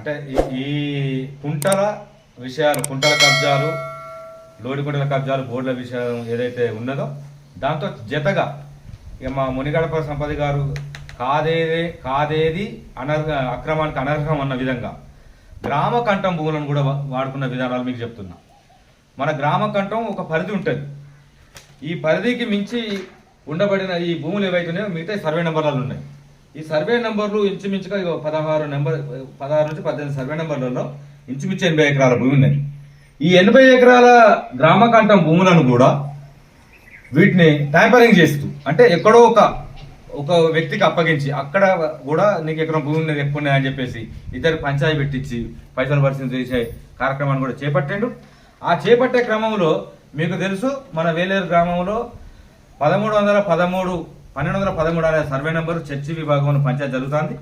అంటే ఈ- కుంటల విషయాలు కుంటల కబ్జాలు లోడిగుంటల కబ్జాలు బోర్డుల విషయం ఏదైతే ఉన్నదో దాంతో జతగా ఇక మా మునిగడప సంపద గారు కాదేదే కాదేది అనర్హ అక్రమానికి అనర్హం అన్న విధంగా గ్రామ కంఠం భూములను కూడా వాడుకున్న విధానాలు మీకు చెప్తున్నా. మన గ్రామ కంఠం ఒక పరిధి ఉంటుంది. ఈ పరిధికి మించి ఉండబడిన ఈ భూములు ఏవైతున్నాయో మిగతా సర్వే నెంబర్లు ఉన్నాయి. ఈ సర్వే నెంబర్లు ఇంచుమించుగా పదహారు నెంబర్ పదహారు నుంచి పద్దెనిమిది సర్వే నెంబర్లలో ఇంచుమించు ఎనభై ఎకరాల భూమి ఉన్నది. ఈ ఎనభై ఎకరాల గ్రామ కంఠం భూములను కూడా వీటిని ట్యాంపరింగ్ చేస్తూ అంటే ఎక్కడో ఒక ఒక వ్యక్తికి అప్పగించి అక్కడ కూడా నీకు ఎకరం భూమి ఉన్నది ఎక్కువ ఉన్నది అని చెప్పేసి ఇద్దరు పంచాయతీ పెట్టించి పైసలు పరిస్థితి చేసే కార్యక్రమాన్ని కూడా చేపట్టిండు. ఆ చేపట్టే క్రమంలో మీకు తెలుసు మన వేలేరు గ్రామంలో పదమూడు వందల పదమూడు పన్నెండు వందల పదమూడు అనే సర్వే నెంబరు చర్చి విభాగంలో పంచాయతీ జరుగుతుంది.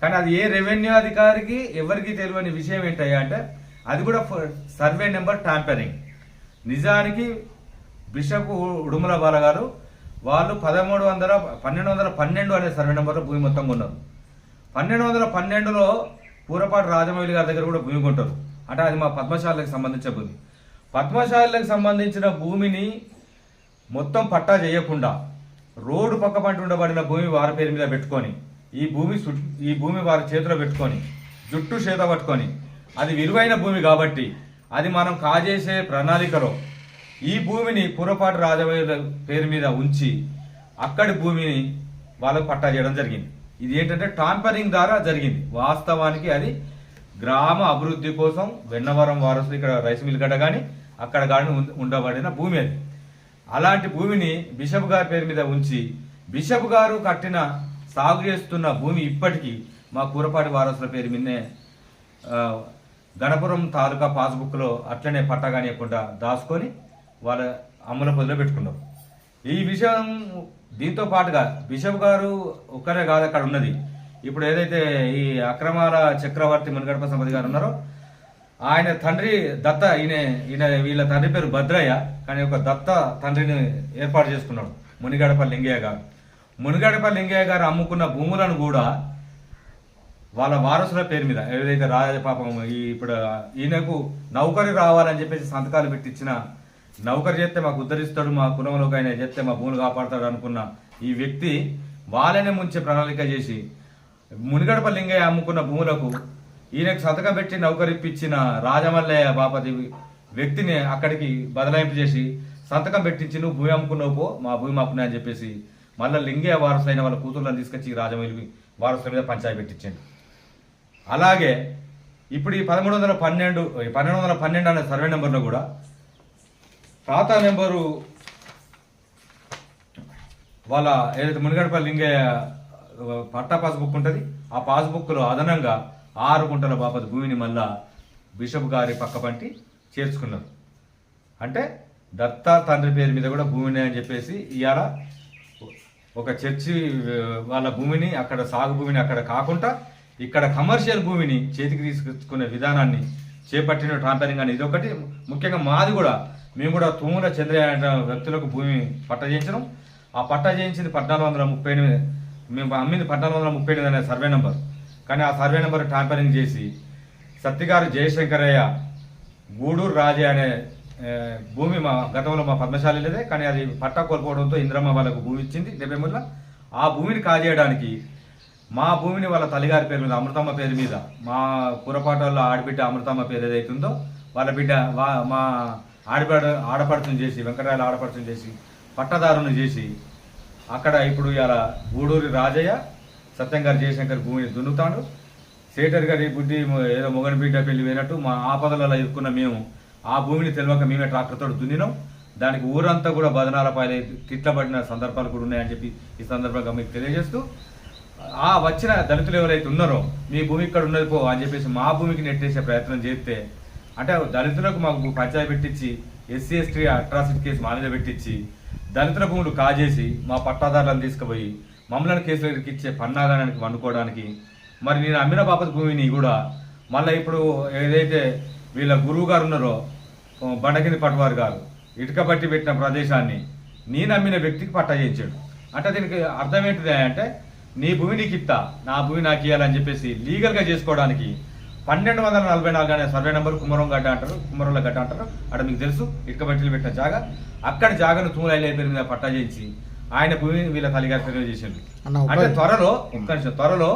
కానీ అది ఏ రెవెన్యూ అధికారికి ఎవరికి తెలియని విషయం ఏంటయ్యా అంటే అది కూడా సర్వే నెంబర్ ట్యాంపరింగ్ నిజానికి బిషప్ ఉడుమల బాల గారు వాళ్ళు పదమూడు వందల పన్నెండు వందల పన్నెండు అనే సర్వే నెంబర్లో భూమి మొత్తం కొన్నారు పన్నెండు వందల పన్నెండులో పూరపాటి రాజమౌళి గారి దగ్గర కూడా భూమి కొంటారు. అంటే అది మా పద్మశాలకు సంబంధించిన భూమి. పద్మశాలకు సంబంధించిన భూమిని మొత్తం పట్టా చేయకుండా రోడ్డు పక్క పంట ఉండబడిన భూమి వారి పేరు మీద పెట్టుకొని ఈ భూమి ఈ భూమి వారి చేతిలో పెట్టుకొని జుట్టు చేత పట్టుకొని అది విలువైన భూమి కాబట్టి అది మనం కాజేసే ప్రణాళికలో ఈ భూమిని పురపాటి రాజవయ్య పేరు మీద ఉంచి అక్కడి భూమిని వాళ్ళకు పట్టా చేయడం జరిగింది. ఇది ఏంటంటే టాంపరింగ్ ద్వారా జరిగింది. వాస్తవానికి అది గ్రామ అభివృద్ధి కోసం వెన్నవరం వారసులు ఇక్కడ రైస్ మిల్ గడ్డ కానీ అక్కడ కానీ ఉం- ఉండబడిన భూమి అది. అలాంటి భూమిని బిషప్ గారి పేరు మీద ఉంచి బిషప్ గారు కట్టిన సాగు చేస్తున్న భూమి ఇప్పటికీ మా కూరపాటి వారసుల పేరు మీదనే గణపురం తాలూకా పాస్బుక్లో అట్లనే పట్టా కానియకుండా దాచుకొని వాళ్ళ అమ్ముల పొదిలో పెట్టుకున్నాం. ఈ విషయం దీంతో పాటుగా బిషప్ గారు ఒక్కరే కాదు అక్కడ ఉన్నది. ఇప్పుడు ఏదైతే ఈ అక్రమాల చక్రవర్తి మునిగడప సంపతి గారు ఉన్నారో ఆయన తండ్రి దత్త ఈయన ఈయన వీళ్ళ తండ్రి పేరు భద్రయ్య కానీ ఒక దత్త తండ్రిని ఏర్పాటు చేసుకున్నాడు మునిగడప లింగయ్య గారు. మునిగడప లింగయ్య గారు అమ్ముకున్న భూములను కూడా వాళ్ళ వారసుల పేరు మీద ఏదైతే రాజ పాపం ఈ ఇప్పుడు ఈయనకు నౌకరి రావాలని చెప్పేసి సంతకాలు పెట్టించిన నౌకరి చేస్తే మాకు ఉద్ధరిస్తాడు మా కులంలోకి ఆయన చెప్తే మా భూములు కాపాడతాడు అనుకున్న ఈ వ్యక్తి వాళ్ళనే ముంచే ప్రణాళిక చేసి మునిగడప లింగయ్య అమ్ముకున్న భూములకు ఈయనకు సంతకం పెట్టి నౌకరిప్పించిన రాజమల్లయ్య బాపతి వ్యక్తిని అక్కడికి బదలాయింపు చేసి సంతకం పెట్టించి నువ్వు భూమి అమ్ముకున్నావు పో మా భూమి మాపున్నా అని చెప్పేసి మళ్ళీ లింగే వారసులైన వాళ్ళ కూతుర్లను తీసుకొచ్చి రాజమల్లి వారసుల మీద పంచాయి పెట్టించండి. అలాగే ఇప్పుడు ఈ పదమూడు వందల పన్నెండు పన్నెండు వందల పన్నెండు అనే సర్వే నెంబర్లో కూడా ఖాతా నెంబరు వాళ్ళ ఏదైతే మునిగడపల్లి లింగయ్య పట్టా పాస్బుక్ ఉంటుంది ఆ పాస్బుక్లో అదనంగా ఆరు గుంటల బాపతి భూమిని మళ్ళా బిషప్ గారి పక్కపంటి చేర్చుకున్నారు. అంటే దత్తా తండ్రి పేరు మీద కూడా భూమిని అని చెప్పేసి ఇవాళ ఒక చర్చి వాళ్ళ భూమిని అక్కడ సాగు భూమిని అక్కడ కాకుండా ఇక్కడ కమర్షియల్ భూమిని చేతికి తీసుకునే విధానాన్ని చేపట్టిన ట్రాంపరింగ్ అని ఇదొకటి. ముఖ్యంగా మాది కూడా మేము కూడా తుమ్ముల చంద్రయ్య అనే వ్యక్తులకు భూమి పట్ట చేయించడం. ఆ పట్ట చేయించింది పద్నాలుగు వందల ముప్పై ఎనిమిది మేము అమ్మింది పద్నాలుగు వందల ముప్పై ఎనిమిది అనే సర్వే నెంబర్. కానీ ఆ సర్వే నెంబర్ ట్యాంపరింగ్ చేసి సత్తిగారు జయశంకరయ్య గూడూరు రాజే అనే భూమి మా గతంలో మా పద్మశాలిదే కానీ అది పట్టా కోల్పోవడంతో ఇంద్రమ్మ వాళ్ళకు భూమి ఇచ్చింది డెబ్బై మూడులో ఆ భూమిని కాజేయడానికి మా భూమిని వాళ్ళ తల్లిగారి పేరు మీద అమృతమ్మ పేరు మీద మా పురపాటల్లో ఆడబిడ్డ అమృతమ్మ పేరు ఏదైతే ఉందో వాళ్ళ బిడ్డ వా- మా ఆడబిడ్డ ఆడపడుతుని చేసి వెంకటరాయలు ఆడపడుతుని చేసి పట్టదారుని చేసి అక్కడ ఇప్పుడు ఇలా గూడూరి రాజయ్య సత్యం గారు జయశంకర్ భూమిని దున్నుతాడు. సేటర్ గారి బుద్ధి ఏదో మొగని బిడ్డ పెళ్ళి పోయినట్టు మా ఆపదలలో ఇరుక్కున్న మేము ఆ భూమిని తెలియక మేమే ట్రాక్టర్తో దున్నినాం. దానికి ఊరంతా కూడా బదనాల పాలై తిట్లబడిన సందర్భాలు కూడా ఉన్నాయని చెప్పి ఈ సందర్భంగా మీకు తెలియజేస్తూ ఆ వచ్చిన దళితులు ఎవరైతే ఉన్నారో మీ భూమి ఇక్కడ ఉన్నది పో అని చెప్పేసి మా భూమికి నెట్టేసే ప్రయత్నం చేస్తే అంటే దళితులకు మాకు పంచాయతీ పెట్టించి ఎస్సీ ఎస్టీ అట్రాసిటీ కేసు మా మీద పెట్టించి దళితుల భూములు కాజేసి మా పట్టాదారులను తీసుకుపోయి మమ్మల్ని కేసులు ఇరికిచ్చే పన్నాగానికి వండుకోవడానికి. మరి నేను అమ్మిన బాపతి భూమిని కూడా మళ్ళీ ఇప్పుడు ఏదైతే వీళ్ళ గురువు గారు ఉన్నారో బండకింది పట్టువారు గారు ఇటుక పట్టి పెట్టిన ప్రదేశాన్ని నేను అమ్మిన వ్యక్తికి పట్టా చేయించాడు. అంటే దీనికి అర్థం ఏంటిది అంటే నీ భూమి నీకు ఇస్తా నా భూమి నాకు ఇవ్వాలని చెప్పేసి లీగల్గా చేసుకోవడానికి పన్నెండు వందల నలభై నాలుగు అనే సర్వే నెంబర్ కుమరం గడ్డ అంటారు కుమరంల గడ్డ అంటారు. అక్కడ మీకు తెలుసు ఇటుక బట్టలు పెట్టిన జాగా. అక్కడ జాగను తూములైలే పేరు మీద పట్టా చేయించి ఆయన భూమిని వీళ్ళ తల్లిగారి చేసిండు. ఒక అంటే త్వరలో ఒక్క నిమిషం త్వరలో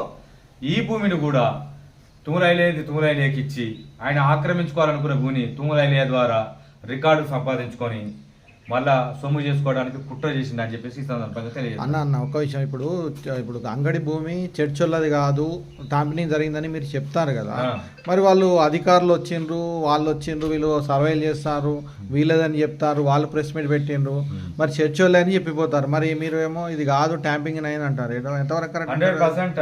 ఈ భూమిని కూడా తుములైలేది తుములైలేకి ఇచ్చి ఆయన ఆక్రమించుకోవాలనుకున్న భూమిని తుములైలే ద్వారా రికార్డు సంపాదించుకొని మళ్ళా సొమ్ము చేసుకోవడానికి కుట్ర చేసింది అని చెప్పేసి ఈ సందర్భంగా తెలియజేస్తాను అన్న అన్న ఒక విషయం. ఇప్పుడు ఇప్పుడు అంగడి భూమి చర్చోళ్ళది కాదు టాంపినింగ్ జరిగిందని మీరు చెప్తారు కదా. మరి వాళ్ళు అధికారులు వచ్చిండ్రు వాళ్ళు వచ్చిండ్రు వీళ్ళు సర్వేలు చేస్తారు వీళ్ళదని చెప్తారు వాళ్ళు ప్రెస్ మీట్ పెట్టిండ్రు. మరి చర్చోళ్ళే అని చెప్పిపోతారు. మరి మీరు ఏమో ఇది కాదు ట్యాంపింగ్ అని అంటారు. ఏదో ఎంతవరకు హండ్రెడ్ పర్సెంట్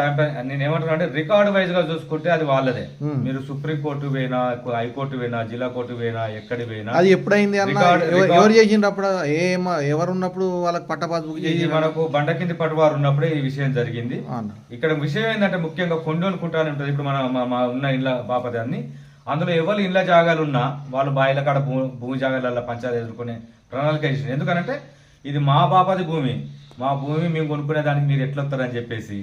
నేను ఏమంటున్నా అంటే రికార్డు వైజ్గా చూసుకుంటే అది వాళ్ళదే. మీరు సుప్రీం కోర్టు పోయినా హైకోర్టు పోయినా జిల్లా కోర్టు పోయినా ఎక్కడి పోయినా అది ఎప్పుడైంది అన్న? ఎవరు చేసిండ్రు అప్పుడు ఏమ ఎవరు ఉన్నప్పుడు వాళ్ళకి పట్టపాస్ బుక్ చేసి మనకు బండ కింది పట్టువారు ఉన్నప్పుడే ఈ విషయం జరిగింది. ఇక్కడ విషయం ఏంటంటే ముఖ్యంగా కొండోని కుంటానే ఉంటుంది. ఇప్పుడు మన ఉన్న ఇళ్ళ బాపదాన్ని. అందులో ఎవరు ఇళ్ళ జాగాలు ఉన్నా వాళ్ళు బాయిల కాడ భూ భూమి జాగాలలో పంచాయతీ ఎదుర్కొనే ప్రణాళిక చేసింది ఎందుకనంటే ఇది మా బాపది భూమి. మా భూమి మేము కొనుక్కునే దానికి మీరు ఎట్లా వస్తారని చెప్పేసి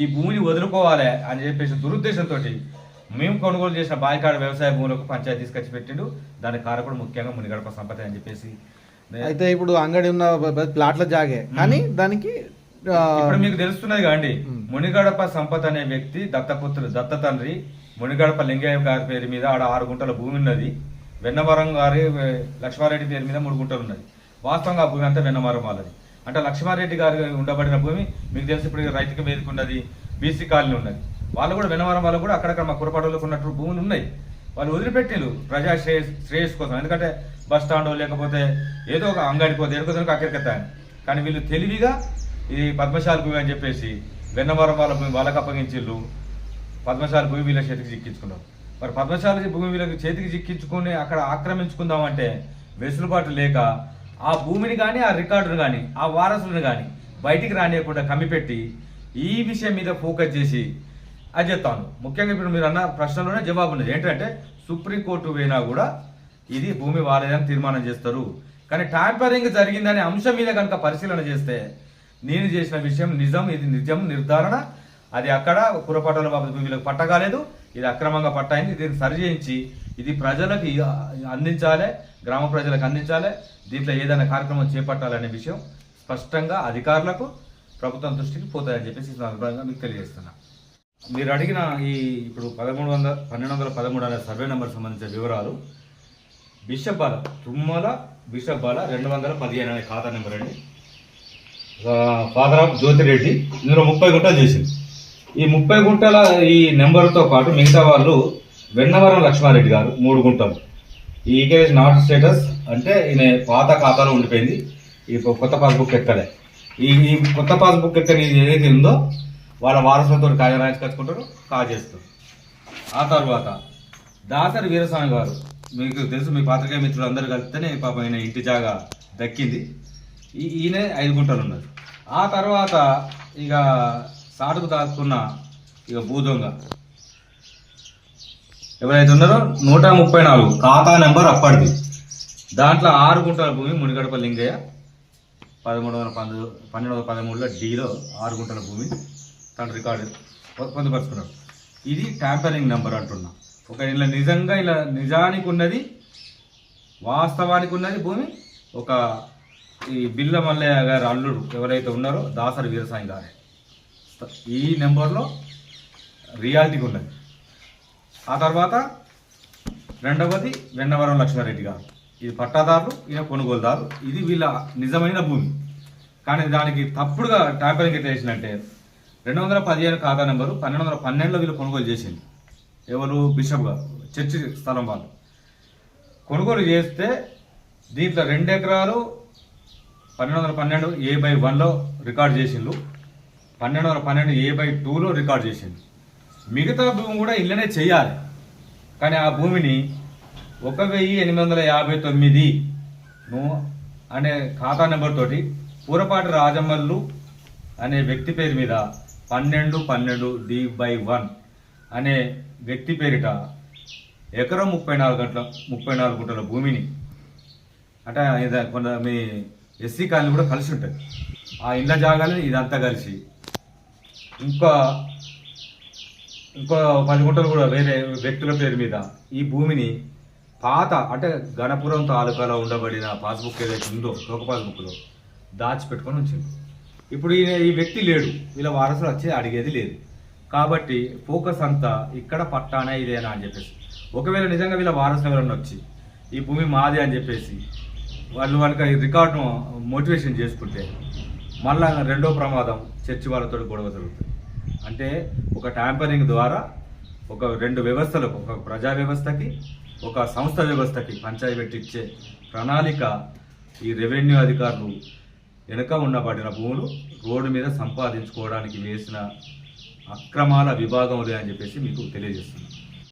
ఈ భూమిని వదులుకోవాలి అని చెప్పేసి దురుద్దేశంతో మేము కొనుగోలు చేసిన బాయికాడ వ్యవసాయ భూములకు పంచాయతీ తీసుకొచ్చి పెట్టిండు. దాని కారకుడు ముఖ్యంగా మునిగడప సంపద అని చెప్పేసి అయితే ఇప్పుడు అంగడి ఉన్న ప్లాట్ల జాగే. కానీ దానికి ఇప్పుడు మీకు తెలుస్తున్నది కాండి మునిగడప సంపత్ అనే వ్యక్తి దత్తపుత్రుడు దత్త తండ్రి మునిగడప లింగయ్య గారి పేరు మీద ఆడ ఆరు గుంటల భూమి ఉన్నది. వెన్నవరం గారి లక్ష్మారెడ్డి పేరు మీద మూడు గుంటలు ఉన్నది. వాస్తవంగా ఆ భూమి అంతా వెన్నవరం వాళ్ళది. అంటే లక్ష్మారెడ్డి గారు ఉండబడిన భూమి మీకు తెలిసి ఇప్పుడు రైతుకి వేదిక ఉన్నది బీసీ కాలనీ ఉన్నది. వాళ్ళు కూడా వెన్నవరం వాళ్ళు కూడా అక్కడక్కడ మా కురపాటలకు ఉన్నట్టు భూములు ఉన్నాయి. వాళ్ళు వదిలిపెట్టిలు ప్రజా శ్రేయస్ శ్రేయస్ కోసం. ఎందుకంటే బస్ స్టాండ్ లేకపోతే ఏదో ఒక అంగడి పోతే ఎడుకోదానికి అక్కడికెత్తాను కానీ వీళ్ళు తెలివిగా ఈ పద్మశాల భూమి అని చెప్పేసి వెన్నవరం వాళ్ళ భూమి వాళ్ళకి అప్పగించిళ్ళు. పద్మశాల భూమి వీళ్ళ చేతికి చిక్కించుకున్నారు. మరి పద్మశాల భూమి వీళ్ళకి చేతికి చిక్కించుకుని అక్కడ ఆక్రమించుకుందామంటే వెసులుబాటు లేక ఆ భూమిని కానీ ఆ రికార్డును కానీ ఆ వారసులను కానీ బయటికి రానియకుండా కమ్మిపెట్టి ఈ విషయం మీద ఫోకస్ చేసి అది చెప్తాను. ముఖ్యంగా ఇప్పుడు మీరు అన్న ప్రశ్నలోనే జవాబు ఉన్నది. ఏంటంటే సుప్రీంకోర్టు పోయినా కూడా ఇది భూమి వారేదని తీర్మానం చేస్తారు. కానీ ట్యాంపరింగ్ జరిగిందనే అంశం మీద కనుక పరిశీలన చేస్తే నేను చేసిన విషయం నిజం ఇది నిజం నిర్ధారణ. అది అక్కడ కురపట్టల బాబు వీళ్ళకి పట్టగాలేదు ఇది అక్రమంగా పట్టాయింది. దీన్ని సరిచేయించి ఇది ప్రజలకు అందించాలి గ్రామ ప్రజలకు అందించాలి దీంట్లో ఏదైనా కార్యక్రమం చేపట్టాలనే విషయం స్పష్టంగా అధికారులకు ప్రభుత్వం దృష్టికి పోతాయని చెప్పేసి సందర్భంగా మీకు తెలియజేస్తున్నా. మీరు అడిగిన ఈ ఇప్పుడు పదమూడు వందల పన్నెండు వందల పదమూడు అనే సర్వే నెంబర్ సంబంధించిన వివరాలు బిషబ్బాల తుమ్మల బిషప్ బాల రెండు వందల పదిహేను అనే ఖాతా నెంబర్ అండి. ఫాదర్ ఆఫ్ జ్యోతిరెడ్డి ఇందులో ముప్పై గుంటలు చేసింది. ఈ ముప్పై గుంటల ఈ నెంబర్తో పాటు మిగతా వాళ్ళు వెన్నవరం లక్ష్మారెడ్డి గారు మూడు గుంటలు. ఈ నాట్ స్టేటస్ అంటే ఈయన పాత ఖాతాలో ఉండిపోయింది. ఈ కొత్త పాస్బుక్ ఎక్కలే. ఈ ఈ కొత్త పాస్బుక్ ఎక్కని ఏదైతే ఉందో వాళ్ళ వారసులతో కాయ రాయించుకొచ్చుకుంటారు కాజేస్తారు. ఆ తర్వాత దాసరి వీరస్వామి గారు మీకు తెలుసు మీ పాత్రికేయ మిత్రులు అందరూ కలిస్తేనే పాప ఈయన ఇంటి జాగా దక్కింది. ఈ- ఈయన ఐదు గుంటలు ఉన్నారు. ఆ తర్వాత ఇక సాటుకు దాక్కున్న ఇక భూదొంగ. ఎవరైతే ఉన్నారో నూట ముప్పై నాలుగు ఖాతా నెంబర్ అప్పటిది. దాంట్లో ఆరు గుంటల భూమి మునిగడప లింగయ్య పదమూడు వందల పంతొమ్మిది పన్నెండు వందల పదమూడులో డీలో ఆరు గుంటల భూమి. తన రికార్డు. పొందుపరుచుకున్నాడు ఇది ట్యాంపరింగ్ నెంబర్ అంటున్నా. ఒక ఇలా నిజంగా ఇలా నిజానికి ఉన్నది వాస్తవానికి ఉన్నది భూమి ఒక ఈ బిల్ల మల్లయ్య గారి అల్లుడు ఎవరైతే ఉన్నారో దాసరి వీరసాయి గారే. ఈ నెంబర్లో రియాలిటీకి ఉన్నది. ఆ తర్వాత రెండవది వెన్నవరం లక్ష్మారెడ్డి గారు. ఇది పట్టాదారులు ఈయన కొనుగోలుదారు. ఇది వీళ్ళ నిజమైన భూమి. కానీ దానికి తప్పుడుగా ట్యాంపరింగ్ ఎట్లా చేసిందంటే రెండు వందల పదిహేను ఖాతా నెంబరు పన్నెండు వందల పన్నెండులో వీళ్ళు కొనుగోలు చేసింది. ఎవరు? బిషప్ గారు. చర్చి స్థలం వాళ్ళు. కొనుగోలు చేస్తే దీంట్లో రెండు ఎకరాలు పన్నెండు వందల పన్నెండు ఏ బై వన్లో రికార్డ్ చేసిండ్రు. పన్నెండు వందల పన్నెండు ఏ బై టూలో రికార్డ్ చేసిండు మిగతా భూమి కూడా ఇళ్ళనే చేయాలి. కానీ ఆ భూమిని ఒక వెయ్యి ఎనిమిది వందల యాభై తొమ్మిది అనే ఖాతా నెంబర్ తోటి పూరపాటి రాజమల్లు అనే వ్యక్తి పేరు మీద పన్నెండు పన్నెండు డి బై వన్ అనే వ్యక్తి పేరిట ఎకరం ముప్పై నాలుగు గంటల ముప్పై నాలుగు గుంటల భూమిని అంటే కొంత మీ ఎస్సీ కాలనీ కూడా కలిసి ఉంటుంది. ఆ ఇళ్ళ జాగాలు ఇదంతా కలిసి ఇంకా ఇంకో పది గుంటలు కూడా వేరే వ్యక్తుల పేరు మీద ఈ భూమిని పాత అంటే గణపురం తాలూకాలో ఉండబడిన పాస్బుక్ ఏదైతే ఉందో లోక పాస్బుక్లో దాచిపెట్టుకొని ఉంచింది. ఇప్పుడు ఈయన ఈ వ్యక్తి లేడు. వీళ్ళ వారసులు వచ్చి అడిగేది లేదు. కాబట్టి ఫోకస్ అంతా ఇక్కడ పట్టానే ఇదేనా అని చెప్పేసి. ఒకవేళ నిజంగా వీళ్ళ వారసులు ఎవరన్నా వచ్చి ఈ భూమి మాది అని చెప్పేసి వాళ్ళు వాళ్ళకి ఈ రికార్డును మోటివేషన్ చేసుకుంటే మళ్ళా రెండో ప్రమాదం చర్చి వాళ్ళతో గొడవ జరుగుతుంది. అంటే ఒక ట్యాంపరింగ్ ద్వారా ఒక రెండు వ్యవస్థలకు ఒక ప్రజా వ్యవస్థకి ఒక సంస్థ వ్యవస్థకి పంచాయతీ పెట్టి ఇచ్చే ప్రణాళిక ఈ రెవెన్యూ అధికారులు వెనుక ఉండబడిన భూములు రోడ్డు మీద సంపాదించుకోవడానికి వేసిన అక్రమాల విభాగం అని చెప్పేసి మీకు తెలియజేస్తున్నాను.